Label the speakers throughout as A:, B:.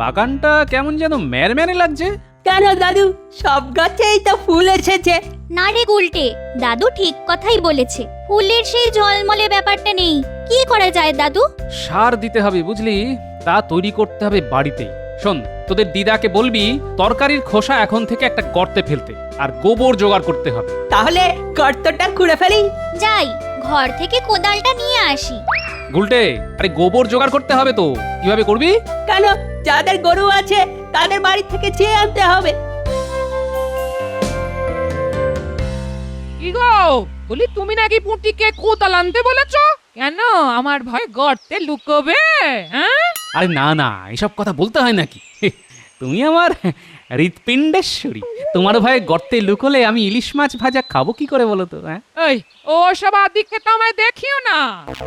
A: বাগানটা কেমন যেন ম্যারম্যারে লাগছে।
B: কেন দাদু? সব গাছেই তো ফুল এসেছে।
C: না রে গুলটে দাদু ঠিক কথাই বলেছে। ফুলের সেই ঝলমলে ব্যাপারটা নেই। কি করা যায় দাদু?
A: সার দিতে হবে বুঝলি? তা তৈরি করতে হবে বাড়িতেই শোন তোদের দিদাকে বলবি তরকারির খোসা এখন থেকে একটা গর্তে ফেলতে আর গোবর জোগাড় করতে হবে।
B: তাহলে গর্তটা খুঁড়ে ফেলি।
C: যাই ঘর থেকে কোদালটা নিয়ে আসি।
A: গুলটে আরে গোবর জোগাড় করতে হবে তো। কীভাবে করবি?
B: কেন? যাদের গরু আছে তাদের বাড়ি থেকে চেয়ে আনতে হবে।
D: কি গো বলি তুমি নাকি পুঁটিকে কোদাল আনতে বলেছ? কেন? আমার ভয় গর্তে লুকোবে হ্যাঁ?
A: আরে না না এসব কথা বলতে হয় নাকি? তুমি আমার হৃৎপিণ্ডেশ্বরী। তোমার ভয়ে গর্তে লুকোলে আমি ইলিশ মাছ ভাজা খাব কি করে বলো তো হ্যাঁ?
D: এই ও সব আদিকে তো আমায় দেখিও না।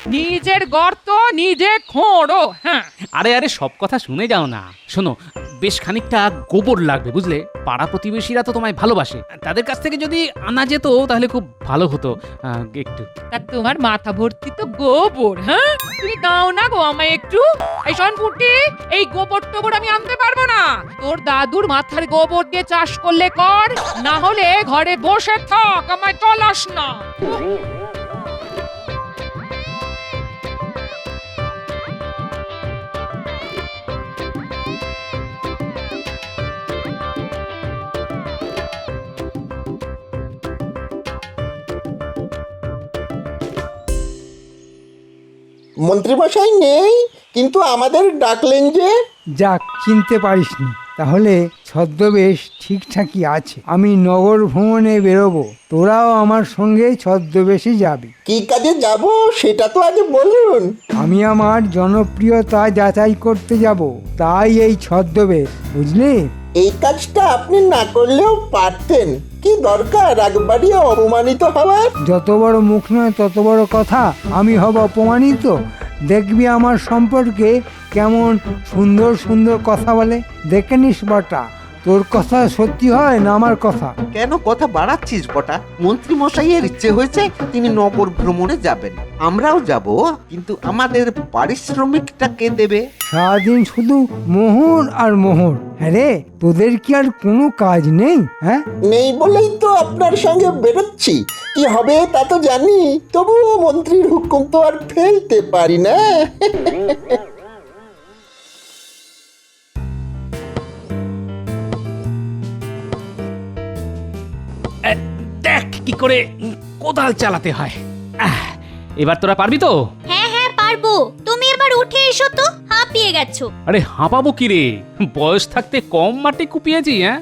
D: নিজের গর্ত নিজে খোঁড়ো হ্যাঁ।
A: আরে আরে সব কথা শুনে যাও না। শোনো বেশ খানিকটা গোবর লাগবে, বুঝলে? পাড়া প্রতিবেশীরা তো তোমায় ভালোবাসে। তাদের কাছ থেকে যদি আনা যেত, তাহলে খুব ভালো হতো। একটু।
D: তা তোমার মাথা ভর্তি তো গোবর হ্যাঁ? তুমি দাও না গো আমায় একটু। এই শোন পুঁটি এই গোবর টোবর আমি আনতে পারব না। তোর দাদুর মাথার গোবর দিয়ে চাষ করলে কর, না হলে ঘরে বসে থাক, আমায় চলাস না।
E: মন্ত্রীমশাই নেই কিন্তু আমাদের ডাকলেন যে।
F: যাক চিনতে পারিসনি। তাহলে ছদ্মবেশ ঠিকঠাকই আছে। আমি নগর ভ্রমণে বেরোবো। তোরাও আমার সঙ্গে ছদ্মবেশে যাবি।
E: কি কাজে যাব সেটা তো আগে বলুন।
F: আমি আমার জনপ্রিয়তা যাচাই করতে যাব। তাই এই ছদ্মবেশ বুঝলি?
E: এই কাজটা আপনি না করলেও পারতেন। কি দরকার একবারই অপমানিত হওয়ার?
F: যত বড় মুখ নয়, তত বড় কথা। আমি হব অপমানিত। দেখবি আমার সম্পর্কে কেমন সুন্দর সুন্দর কথা বলে। দেখে নিস বটা। তোর কথা সত্যি হয় না আমার কথা?
G: কেন কথা বাড়াচ্ছিস বটা? মন্ত্রী মশাইয়ের ইচ্ছে হয়েছে তিনি নগর ভ্রমণে যাবেন। আমরাও যাব কিন্তু আমাদের পারিশ্রমিকটা কে দেবে?
F: সারাদিন শুধু মোহর আর মোহর। হ্যাঁ রে তোদের কি আর কোনো কাজ নেই হ্যাঁ?
E: নেই বলেই তো আপনার সঙ্গে বেরোচ্ছি। কি হবে তা তো জানি তবুও মন্ত্রীর হুকুম তো আর ফেলতে পারি না।
A: কি করে কোদাল চালাতে হয়? আহ, এবার তোরা পারবি তো?
C: হ্যাঁ হ্যাঁ পারব। তুমি এবার উঠে এসো তো হাঁপিয়ে গেছো।
A: আরে হাঁপাবো কি রে? বয়স থাকতে কম মাটি কুপিয়েছি হ্যাঁ?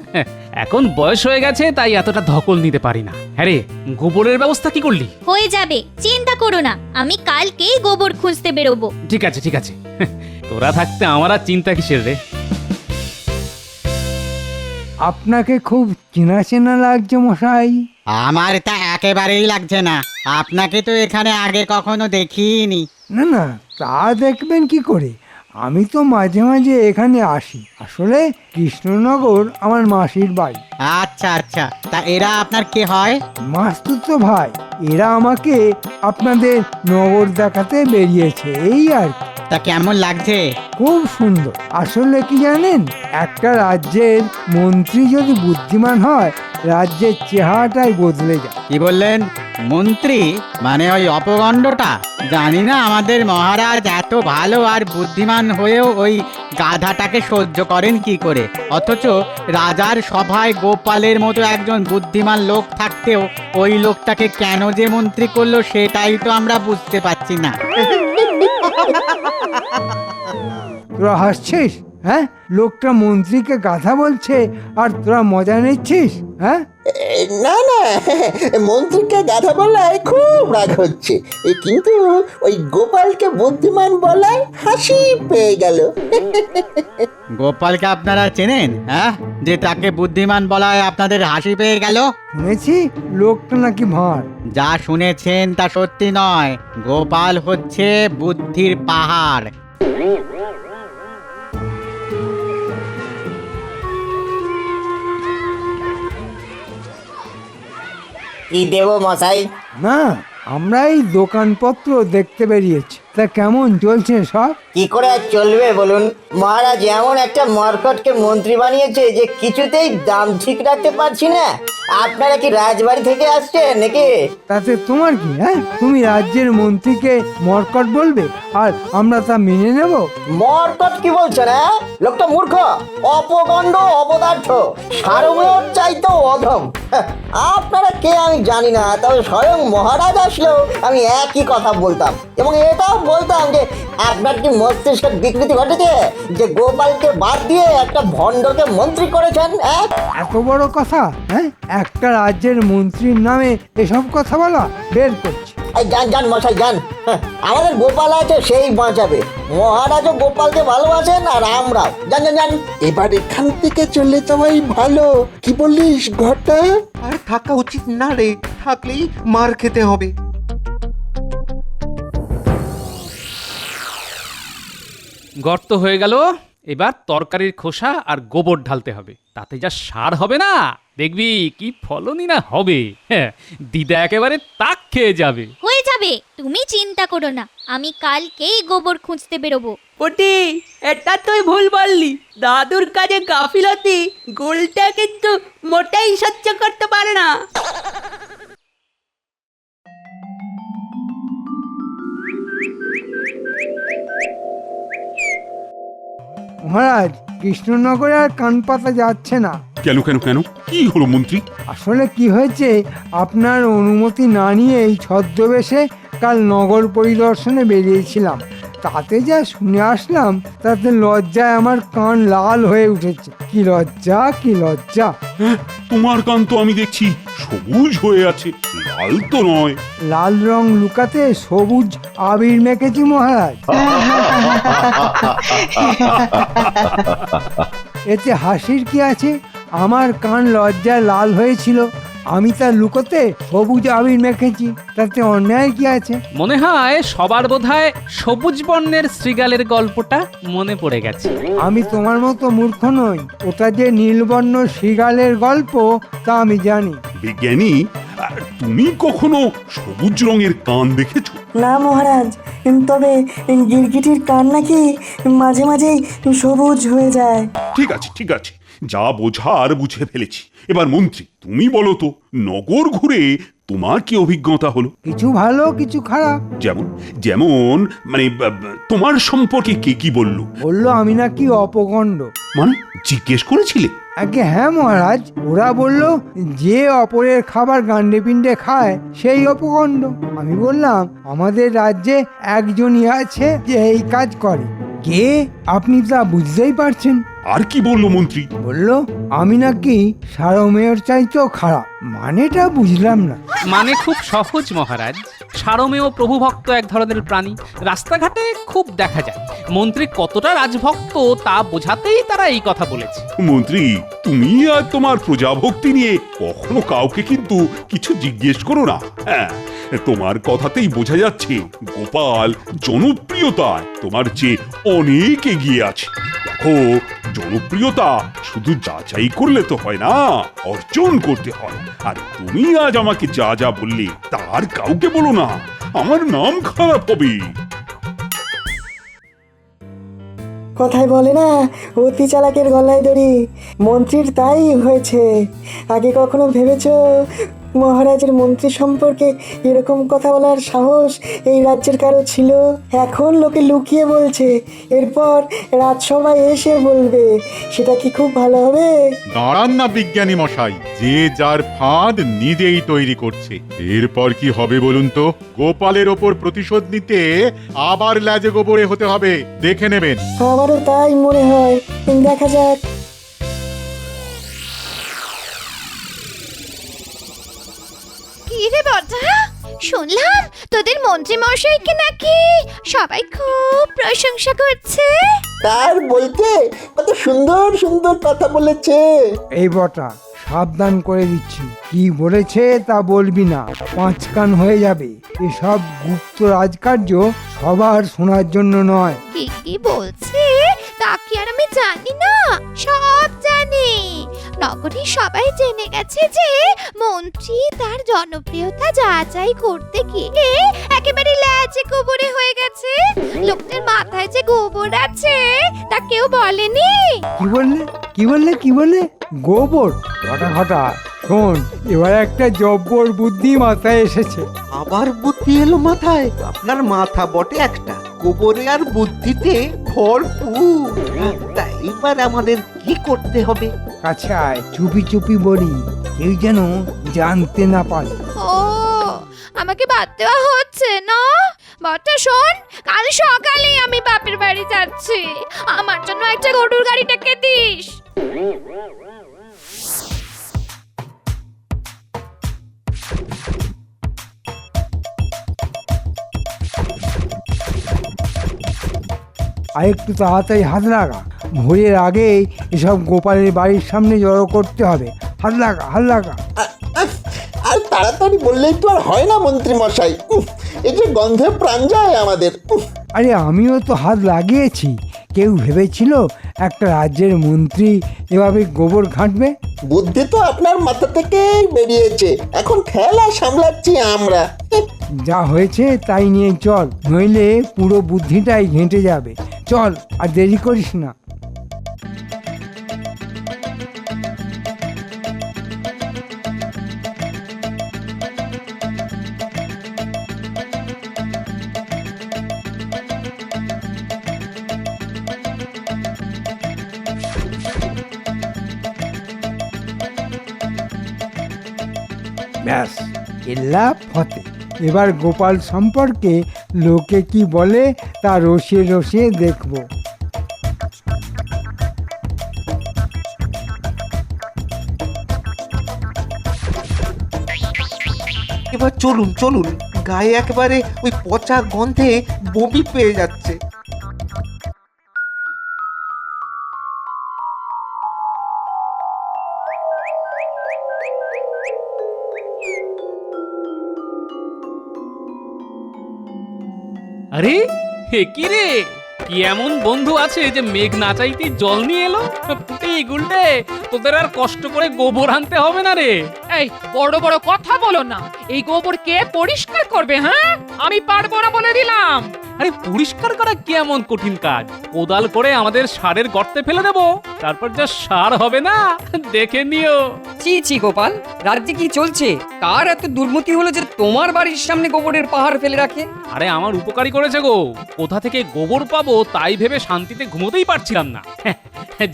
A: এখন বয়স হয়ে গেছে তাই এতটা ধকল নিতে পারি না। হ্যাঁ রে গোবরের ব্যবস্থা কি করলি?
C: হয়ে যাবে চিন্তা করো না আমি কালকেই গোবর খুঁজতে বেরোবো।
A: ঠিক আছে ঠিক আছে। তোরা থাকতে আমার আর চিন্তা কিসের রে?
F: আপনাকে খুব চেনা চেনা লাগছে মশাই।
H: আমার তা একেবারেই লাগছে না। আপনাকে তো এখানে আগে কখনো দেখিনি।
F: না না তা দেখবেন কি করে? আমি তো মাঝে মাঝে এখানে আসি। আসলে কৃষ্ণনগর আমার মাসির বাড়ি।
H: আচ্ছা আচ্ছা। তা এরা আপনার কে হয়?
F: মাস্তুতো ভাই এরা আমাকে আপনাদের নগর দেখাতে বেরিয়েছে এই আর কি।
H: তা কেমন লাগছে?
F: খুব সুন্দর। আসলে কি জানেন? একটা রাজ্যের মন্ত্রী যদি বুদ্ধিমান হয় রাজ্যের চেহারাটাই বদলে যায়।
H: কি বললেন? মন্ত্রী? মানে ওই অপগণ্ডটা? জানি না আমাদের মহারাজ এত ভালো আর বুদ্ধিমান হয়েও ওই গাধাটাকে সহ্য করেন কি করে। অথচ রাজার সভায় গোপালের মতো একজন বুদ্ধিমান লোক থাকতেও ওই লোকটাকে কেন যে মন্ত্রী করল সেটাই তো আমরা বুঝতে পারছি না।
F: তোরা হাসছিস? হ্যাঁ? লোকটা মন্ত্রীকে গাধা বলছে আর তোরা মজা নিচ্ছিস হ্যাঁ?
E: না না মন্ত্রীকে গাধা বলায় খুব রাগ হচ্ছে। কিন্তু ওই গোপালকে বুদ্ধিমান বলায় হাসি পেয়ে গেল।
H: গোপালকে আপনারা চেনেন হ্যাঁ? যে তাকে বুদ্ধিমান বলায় আপনাদের হাসি পেয়ে গেল?
F: শুনেছি লোকটা নাকি ভাঁড়।
H: যা শুনেছেন তা সত্যি নয়। গোপাল হচ্ছে বুদ্ধির পাহাড়।
I: কি দেবো মশাই?
F: না আমরা এই দোকানপত্র দেখতে বেরিয়েছি। তা কেমন চলছে সব?
I: কি করে আর চলবে বলুন? মহারাজ এমন একটা মরকটকে মন্ত্রী বানিয়েছে যে কিছুতেই দাম ঠিক রাখতে পারছি না। আপনারা কি রাজবাড়ি থেকে আসছেন নাকি?
F: তাতে তোমার কি হ্যাঁ? তুমি রাজ্যের মন্ত্রীকে মর্কট বলবে আর আমরা তা মেনে নেব?
I: মর্কট কি বলছেন হ্যাঁ লোকটা মূর্খ অপগণ্ড অপদার্থ সারমেয়র চাইতো অধম। হ্যাঁ, আপনারা কে আমি জানি না তবে স্বয়ং মহারাজ আসলেও আমি একই কথা বলতাম এবং এটাও বলতাম যে আপনার কি মস্তিষ্কের বিকৃতি ঘটেছে? যে গোপালকে বাদ দিয়ে একটা ভণ্ডকে মন্ত্রী করেছেন হ্যাঁ?
F: এত বড় কথা হ্যাঁ? একটা রাজ্যের মন্ত্রীর নামে এসব কথা বলা বের করছি।
I: এই যান যান মশাই যান। হ্যাঁ, আমাদের গোপাল আছে সেই বাঁচাবে। মহারাজও গোপালকে ভালোবাসেন আর আমরাও। যান যান যান।
E: এবার এখান থেকে চলে যাওয়াই ভালো। কি বলিস ঘটা?
G: আর থাকা উচিত না রে থাকলেই মার খেতে হবে।
A: গর্ত হয়ে গেল এবার তরকারির খোসা আর গোবর ঢালতে হবে। তাতে যা সার হবে না দেখবি কি ফলনই না হবে। হ্যাঁ দিদা একেবারে তাক খেয়ে যাবে।
C: হয়ে যাবে তুমি চিন্তা করো না আমি কালকেই গোবর খুঁজতে বেরোবো।
B: পুটি এটা তুই ভুল বললি। দাদুর কাজে গাফিলতি গোলটা কিন্তু মোটেই সহ্য করতে পারে না।
F: মহারাজ কৃষ্ণনগরে আর কান পাতা যাচ্ছে না।
J: কেন কেন কেন? কি হলো মন্ত্রী?
F: আসলে কি হয়েছে আপনার অনুমতি না নিয়ে এই ছদ্মবেশে কাল নগর পরিদর্শনে বেরিয়েছিলাম। তাতে যা শুনে আসলাম তাতে লজ্জায় আমার কান লাল হয়ে উঠেছে। কি লজ্জা কি লজ্জা।
J: হ্যাঁ, তোমার কান তো আমি দেখছি সবুজ হয়ে আছে লাল তো নয়।
F: লাল রং লুকাতে সবুজ আবির মেখেছি মহারাজ। এতে হাসির কি আছে? আমার কান লজ্জায় লাল হয়েছিল। আমি তা লুকোতে সবুজ আবির মেখেছি তাতে অন্যায় কি আছে?
A: মনে হয় সবার বোধহয় সবুজ বর্ণের শ্রীগালের গল্পটা মনে পড়ে গেছে।
F: আমি তোমার মতো মূর্খ নই ওটা যে নীলবর্ণ শৃগালের গল্প তা আমি জানি।
J: বিজ্ঞানী আহ, তুমি কখনো সবুজ রঙের কান দেখেছ?
K: না মহারাজ তবে গিরগিটির কান নাকি মাঝে মাঝেই সবুজ হয়ে যায়।
J: ঠিক আছে ঠিক আছে। যা বোঝার বুঝে ফেলেছি। এবার মন্ত্রী তুমি বলো তো নগর ঘুরে তোমার কি অভিজ্ঞতা হলো?
F: কিছু ভালো কিছু খারাপ।
J: যেমন যেমন মানে বা- বা, তোমার সম্পর্কে কে কি বলল?
F: বলল আমি নাকি অপগণ্ড।
J: মানে জিজ্ঞেস করেছিলে?
F: আগে হ্যাঁ মহারাজ ওরা বলল যে অপরের খাবার গান্ডে পিণ্ডে খায় সেই অপগণ্ড। আমি বললাম আমাদের রাজ্যে একজনই আছে যে এই কাজ করে। কে? আপনি তা বুঝতেই পারছেন।
J: আর কি বলল মন্ত্রী?
F: বলল আমি নাকি সারমেয়র চাইতেও খারাপ। মানেটা বুঝলাম না।
A: মানে খুব সহজ মহারাজ। সারমেয় প্রভুভক্ত এক ধরনের প্রাণী। রাস্তাঘাটে খুব দেখা যায়। মন্ত্রী কতটা রাজভক্ত তা বোঝাতেই তারা এই কথা বলেছে।
J: মন্ত্রী তুমি আর তোমার প্রজাভক্তি নিয়ে কখনো কাউকে কিন্তু কিছু জিজ্ঞেস করো না। হ্যাঁ তোমার কথাতেই বোঝা যাচ্ছে গোপাল জনপ্রিয়তায় তোমার চেয়ে অনেক এগিয়ে আছে। দেখো, জনপ্রিয়তা শুধু যাচাই করলে তো হয় না, অর্জন করতে হয়। আর তুমি আজ আমাকে যা যা বললে, তার কাউকে বলো না, আমার নাম খারাপ হবে।
K: কথায় বলে না, অতি চালাকের গলায় দড়ি, মন্ত্রীর তাই হয়েছে। আগে কখনো ভেবেছো মহারাজের মন্ত্রী সম্পর্কে এরকম কথা বলার সাহস এই রাজ্যের কারও ছিল? এখন লোকে লুকিয়ে বলছে এরপর রাজসভায় এসে বলবে সেটা কি খুব ভালো হবে?
L: দাঁড়ান না বিজ্ঞানী মশাই যে যার ফাঁদ নিজেই তৈরি করছে। এরপর কি হবে বলুন তো? গোপালের ওপর প্রতিশোধ নিতে আবার লাজে গোবরে হতে হবে দেখে নেবেন।
K: আমারও তাই মনে হয়। দেখা যাক।
C: শুনলাম তোদের মন্ত্রী মশাইকে নাকি? সবাই খুব প্রশংসা করছে।
E: তার বলতে কত সুন্দর সুন্দর কথা বলেছে।
F: এই বটা। সাবধান করে দিচ্ছি। কি বলেছে তা বলবি না। পাঁচ কান হয়ে যাবে। এসব গুপ্ত রাজকার্য সবার শোনার জন্য নয়।
C: কি কি বলছে? তা কি আর আমি জানি না। সব জানি। নগরী সবাই জেনে গেছে যে মন্ত্রী তার জনপ্রিয়তা যাচাই করতে গিয়ে একেবারে ল্যাচে গোবরে হয়ে গেছে। লোকটার মাথায় যে গোবর আছে তা কেউ বলেনি।
F: কি বললে? কি বললে? কি বললে? গোবর? ঘটা ঘটা। শোন এবার একটা জব্বর বুদ্ধি মাথায় এসেছে।
G: আবার বুদ্ধি এলো মাথায়? আপনার মাথা বটে একটা। গোবরে আর বুদ্ধিতে ভরপুর। তা এবার আমাদের কি করতে হবে?
F: আয় চুপি চুপি বলি কেউ যেন জানতে না পারে।
C: ও আমাকে বাদ দেওয়া হচ্ছে না? বটা শোন কাল সকালেই আমি বাপের বাড়ি যাচ্ছি। আমার জন্য একটা গরুর গাড়িটাকে দিস।
F: আর একটু তাড়াতাড়ি হাত লাগা। ভোরের আগেই এসব গোপালের বাড়ির সামনে জড়ো করতে হবে। হাত লাগা হাত লাগা।
E: আর তাড়াতাড়ি বললেই তো আর হয় না মন্ত্রী মশাই এই যে গন্ধে প্রাণ যায় আমাদের।
F: আরে আমিও তো হাত লাগিয়েছি। কেউ ভেবেছিল একটা রাজ্যের মন্ত্রী এভাবে গোবর ঘাঁটবে?
E: বুদ্ধি তো আপনার মাথা থেকেই বেরিয়েছে। এখন খেলা সামলাচ্ছি আমরা।
F: যা হয়েছে তাই নিয়ে চল নইলে পুরো বুদ্ধিটাই ঘেঁটে যাবে। চল আর দেরি করিস না। ব্যাস। কেল্লা ফতে এবার গোপাল সম্পর্কে লোকে কি বলে তা রসে রসে দেখব।
G: এবার চলুন চলুন। গায়ে একেবারে ওই পচা গন্ধে বমি পেয়ে যাচ্ছে।
A: আরে? হে কি রে? কি এমন বন্ধু আছে যে মেঘ না চাইতে জল নিয়ে এলো? এই গুলটে? তোদের আর কষ্ট করে গোবর আনতে হবে না রে।
D: এই বড় বড় কথা বলো না। এই গোবর কে পরিষ্কার করবে হ্যাঁ? আমি পারব না বলে দিলাম।
A: আরে পরিষ্কার করা কি এমন কঠিন কাজ? কোদাল করে আমাদের সারের গর্তে ফেলে দেবো। তারপর যা সার হবে না দেখে নিও।
B: ছি ছি গোপাল। রাজ্যে কি চলছে? কার এত দুর্মতি হলো যে তোমার বাড়ির সামনে গোবরের পাহাড় ফেলে রাখে?
A: আরে আমার উপকারী করেছে গো। কোথা থেকে গোবর পাবো তাই ভেবে শান্তিতে ঘুমোতেই পারছিলাম না।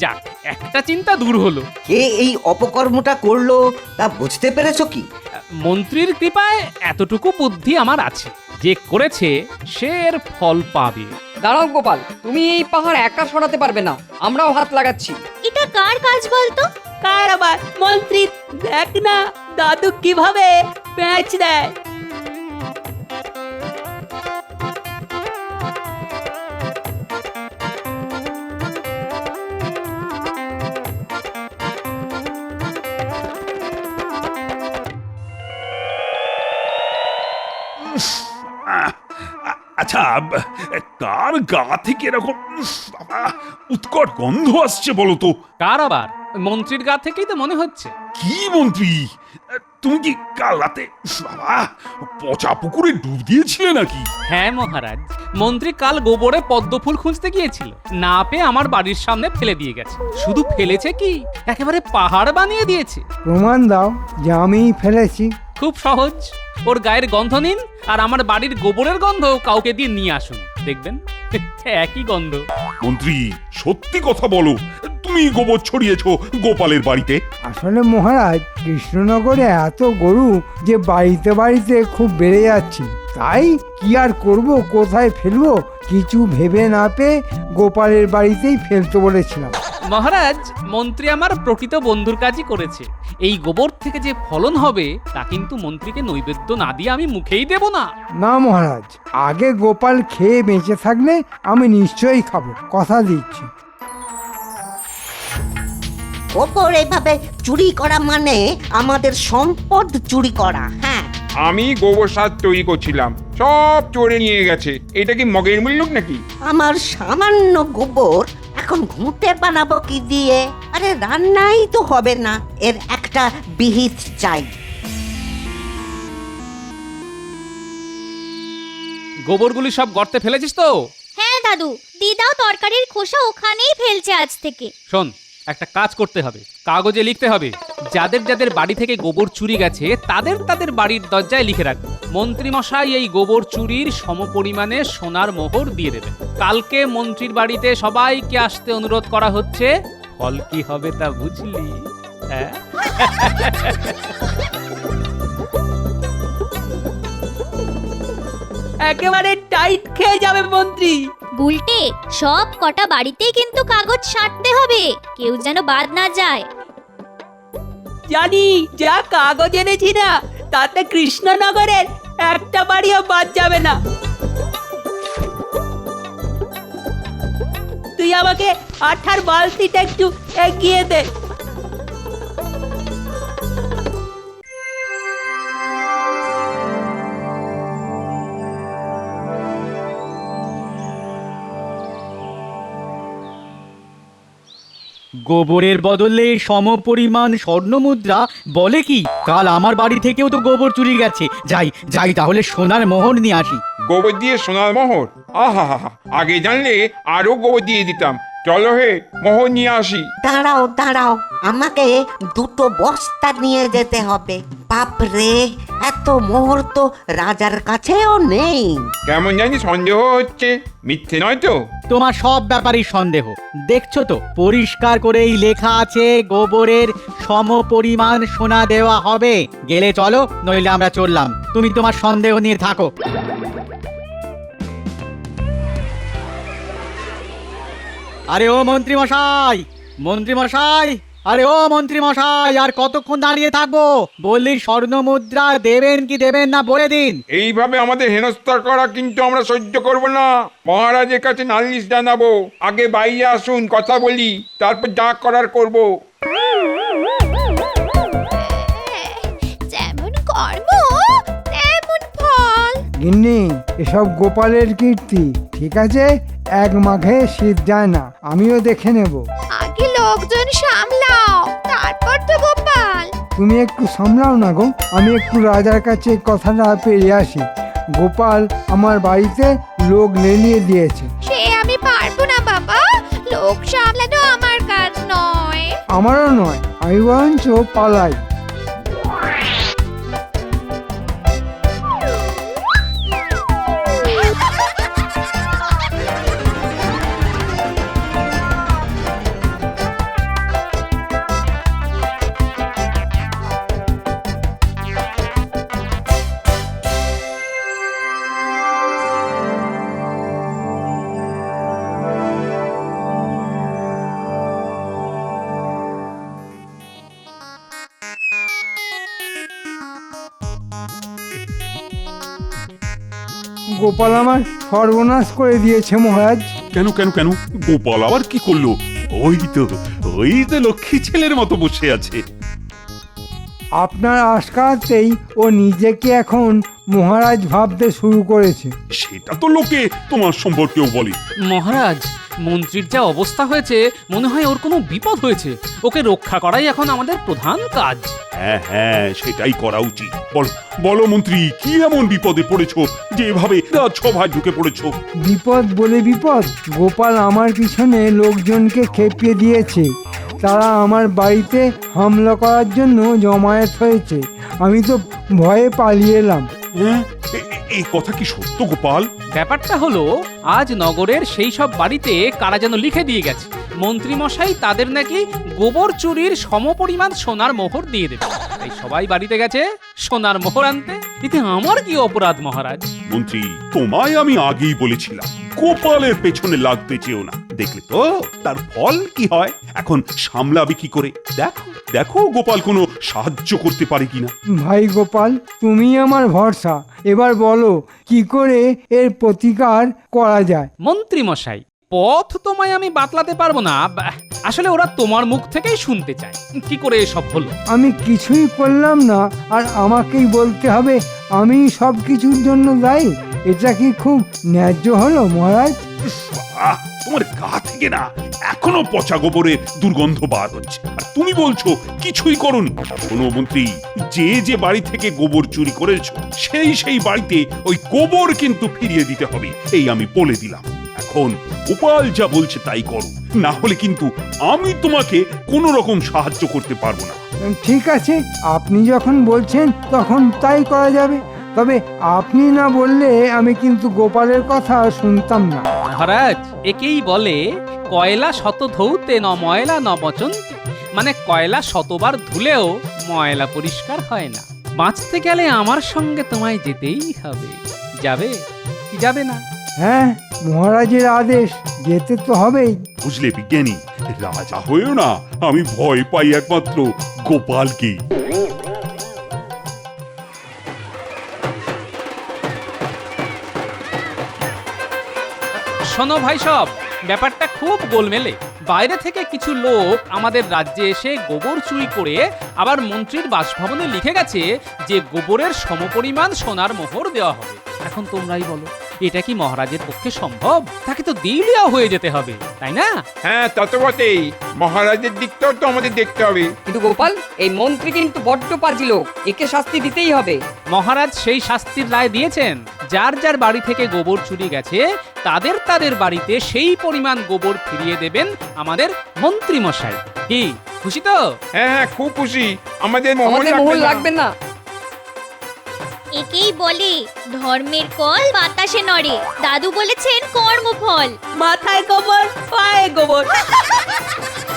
A: যাক একটা চিন্তা দূর হলো।
B: কে এই অপকর্মটা করল তা বুঝতে পেরেছ কি?
A: মন্ত্রীর কৃপায় এতটুকু বুদ্ধি আমার আছে। যে করেছে সে এর ফল পাবে।
B: দাঁড়াও গোপাল তুমি এই পাহাড় একা সরাতে পারবে না। আমরাও হাত লাগাচ্ছি।
C: এটা কার কাজ বলতো?
B: কার আবার মন্ত্রী দেখ না দাদু কীভাবে প্যাঁচ দেয়
J: আহ, আ- আচ্ছা ব- কার গা থেকে এরকম উফ, উৎকট গন্ধ আসছে বলো তো?
A: কার আবার? মন্ত্রীর গা থেকেই তো মনে হচ্ছে।
J: কি মন্ত্রী? তুমি কি কাল রাতে উফ, বাবা পচা পুকুরে ডুব দিয়েছিলে নাকি?
A: হ্যাঁ মহারাজ। মন্ত্রী কাল গোবরে পদ্ম ফুল খুঁজতে গিয়েছিল। না পেয়ে আমার বাড়ির সামনে ফেলে দিয়ে গেছে। শুধু ফেলেছে কি? একেবারে পাহাড় বানিয়ে দিয়েছে।
F: প্রমাণ দাও যে আমিই ফেলেছি।
A: খুব সহজ। ওর গায়ের গন্ধ নিন আর আমার বাড়ির গোবরের গন্ধ কাউকে দিয়ে নিয়ে আসুন। দেখবেন? একই গন্ধ।
J: মন্ত্রী সত্যি কথা বলো। তুমি গোবর ছড়িয়েছো গোপালের বাড়িতে?
F: আসলে মহারাজ কৃষ্ণনগরে এত গরু যে বাড়িতে বাড়িতে খুব বেড়ে যাচ্ছে। তাই কি আর করব কোথায় ফেলব? কিছু ভেবে না পেয়ে গোপালের বাড়িতেই ফেলতে বলেছিলাম।
A: মহারাজ মন্ত্রী আমার প্রকৃত বন্ধুর কাজই করেছে। এই গোবর থেকে যে ফলন হবে তা কিন্তু মন্ত্রীকে নৈবেদ্য না দিয়ে আমি মুখেই দেব না।
F: না মহারাজ আগে গোপাল খেয়ে বেঁচে থাকলে আমি নিশ্চয়ই খাব কথা দিচ্ছি।
M: গোবর এভাবে চুরি করা মানে আমাদের সম্পদ চুরি করা হ্যাঁ।
N: আমি গোবর সার তৈরি করছিলাম সব চোরে নিয়ে গেছে এটা কি মগের মূল্য নাকি?
M: আমার সামান্য গোবর এখন ঘুঁটে বানাবো কি দিয়ে? আরে রান্নাই তো হবে না এর একটা বিহিত চাই।
A: গোবরগুলি সব গর্তে ফেলেছিস তো?
C: হ্যাঁ দাদু দিদাও তরকারির খোসা ওখানেই ফেলছে আজ থেকে।
A: শোন একটা কাজ করতে হবে, কাগজে লিখতে হবে। যাদের যাদের বাড়ি থেকে গোবর চুরি গেছে, তাদের তাদের বাড়ির দরজায় লিখে রাখবে। মন্ত্রীমশাই এই গোবর চুরির সমপরিমাণে সোনার মোহর দিয়ে দেবেন। কালকে মন্ত্রীর বাড়িতে সবাইকে আসতে অনুরোধ করা হচ্ছে। ফল কি হবে তা বুঝলি? হ্যাঁ?
B: একেবারে টাইট খেয়ে যাবে মন্ত্রী।
C: বুলটে সব কটা বাড়িতেই কিন্তু কাগজ সারতে হবে। কেউ যেন বাদ না যায়।
B: জানি, যা কাগজ এনেছি না, তাতে কৃষ্ণনগরের একটা বাড়িও বাদ যাবে না। তুই আমাকে আঠার বালতিটা একটু এগিয়ে দে।
H: গোবরের বদলে সমপরিমাণ স্বর্ণমুদ্রা বলে কি? কাল আমার বাড়ি থেকেও তো গোবর চুরি গেছে। যাই যাই তাহলে সোনার মোহর নিয়ে আসি।
N: গোবর দিয়ে সোনার মোহর? আহা আগে জানলে আরও গোবর দিয়ে দিতাম। চলো হে মোহর নিয়ে আসি।
M: দাঁড়াও দাঁড়াও আমাকে দুটো বস্তা নিয়ে যেতে হবে। বাপরে এত মোহর তো রাজার কাছেও নেই।
N: কেমন জানি সন্দেহ হচ্ছে মিথ্যে নয় তো?
H: তোমার সব ব্যাপারই সন্দেহ। দেখছ তো পরিষ্কার করেই লেখা আছে গোবরের সমপরিমাণ সোনা দেওয়া হবে। গেলে চলো নইলে আমরা চললাম। তুমি তোমার সন্দেহ নিয়ে থাকো। আরে ও মন্ত্রী মশাই মন্ত্রী মশাই, আরে ও মন্ত্রী মশাই, আর কতক্ষণ দাঁড়িয়ে থাকব? বললি স্বর্ণ মুদ্রা দেবেন কি দেবেন না বলে দিন।
N: এইভাবে আমাদের হেনস্থা করা কিন্তু আমরা সহ্য করব না। মহারাজের কাছে নালিশ জানাব। আগে বাইরে আসুন, কথা বলি, তারপর যা করার করব।
F: গিন্নি এসব গোপালের কীর্তি ঠিক আছে? এক মাঘে শীত যায় না আমিও দেখে নেব।
C: আগে লোকজন সামলাও তারপর তো গোপাল।
F: তুমি একটু সামলাও না গো আমি একটু রাজার কাছে কথাটা পেরে আসি। গোপাল আমার বাড়িতে লোক লেলিয়ে দিয়েছে।
C: সে আমি পারব না বাবা লোক সামলানো আমার কাজ নয়।
F: আমারও নয় আমি বরঞ্চ পালাই। গোপাল আমার সর্বনাশ করে দিয়েছে মহারাজ।
J: কেন কেন কেন? গোপাল আবার কি করল? ওই তো ওই তো লক্ষ্মী ছেলের মতো বসে আছে।
F: আপনার আশকাতেই ও নিজেকে এখন মহারাজ ভাবতে শুরু করেছে।
J: সেটা তো লোকে তোমার সম্পর্কেও বলে।
A: মহারাজ মন্ত্রীর যা অবস্থা হয়েছে মনে হয় ওর কোনো বিপদ হয়েছে। ওকে রক্ষা করাই এখন আমাদের প্রধান কাজ।
J: হ্যাঁ হ্যাঁ সেটাই করা উচিত। বলো বলো মন্ত্রী কি এমন বিপদে পড়েছো? যে এভাবে রাজসভায় ঢুকে পড়েছো।
F: বিপদ বলে বিপদ গোপাল আমার পিছনে লোকজনকে খেপিয়ে দিয়েছে। তারা আমার বাড়িতে হামলা করার জন্য জমায়েত হয়েছে। আমি তো ভয়ে পালিয়ে এলাম।
J: হ্যাঁ? এই কথা কি সত্য গোপাল?
A: ব্যাপারটা হলো আজ নগরের সেই সব বাড়িতে কারা যেন লিখে দিয়ে গেছে। মন্ত্রীমশাই তাদের নাকি গোবর চুরির সমপরিমাণ সোনার মোহর দিয়ে দেবে তাই সবাই বাড়িতে গেছে সোনার মোহর আনতে। এতে আমার কি অপরাধ মহারাজ?
J: মন্ত্রী তোমায় আমি আগেই বলেছিলাম গোপালের পেছনে লাগতে চেও না। দেখলে তো তার ফল কি হয়? এখন সামলাবে কি করে? দেখো দেখো গোপাল কোনো সাহায্য করতে পারে কিনা।
F: ভাই গোপাল তুমি আমার ভরসা। এবার বলো কি করে এর প্রতিকার করা যায়?
A: মন্ত্রী মশাই পথ তোমায় আমি বাতলাতে পারব না। আসলে ওরা তোমার মুখ থেকেই শুনতে চায়। কি করে এসব হলো?
F: আমি কিছুই করলাম না আর আমাকেই বলতে হবে আমি সব কিছুর জন্য দায়ী। এটা কি খুব ন্যায্য হলো মহারাজ?
J: আহ তোমার গা থেকে না এখনও পচা গোবরে দুর্গন্ধ বার হচ্ছে। আর তুমি বলছো, কিছুই করুন। কোনো মন্ত্রী, যে যে বাড়ি থেকে গোবর চুরি করেছ, সেই সেই বাড়িতে ওই গোবর কিন্তু ফিরিয়ে দিতে হবে, এই আমি বলে দিলাম। এখন গোপাল যা বলছে তাই করো। না হলে কিন্তু আমি তোমাকে কোনো রকম সাহায্য করতে পারব না।
F: ঠিক আছে, আপনি যখন বলছেন তখন তাই করা যাবে। তবে আপনি না বললে আমি কিন্তু গোপালের কথা শুনতাম না।
A: মহারাজ একেই বলে কয়লা শত ধৌতে ন ময়লা ন বচন্তি মানে কয়লা শতবার ধুলেও ময়লা পরিষ্কার হয় না। বাঁচতে গেলে আমার সঙ্গে তোমায় যেতেই হবে। যাবে? কি যাবে না?
F: হ্যাঁ মহারাজের আদেশ যেতে তো হবেই।
J: বুঝলে বিজ্ঞানী রাজা হয়েও না আমি ভয় পাই একমাত্র গোপালকে
A: শোনো ভাই সব ব্যাপারটা খুব গোলমেলে। বাইরে থেকে কিছু লোক আমাদের রাজ্যে এসে গোবর চুরি করে আবার মন্ত্রীর বাসভবনে লিখে গেছে যে গোবরের সমপরিমাণ সোনার মোহর দেওয়া হবে। এখন তোমরাই বলো এটা কি মহারাজের পক্ষে সম্ভব? তাকে তো দিলিয়া হয়ে যেতে হবে তাই না?
N: হ্যাঁ তত বটেই। মহারাজের দিকটাও তো আমাদের দেখতে হবে।
B: কিন্তু গোপাল এই মন্ত্রী কিন্তু বড্ড পাজি লোক একে শাস্তি দিতেই হবে।
A: মহারাজ সেই শাস্তির রায় দিয়েছেন। যার যার বাড়ি থেকে গোবর চুরি গেছে তাদের তাদের বাড়িতে সেই পরিমাণ গোবর ফিরিয়ে দেবেন আমাদের মন্ত্রী মশাই কি খুশি তো?
N: হ্যাঁ হ্যাঁ খুব খুশি। আমাদের মোহর লাগবে না।
B: না।
C: একেই বলে ধর্মের কল বাতাসে নড়ে। দাদু বলেছেন কর্মফল।
B: মাথায় গোবর পায়ে গোবর।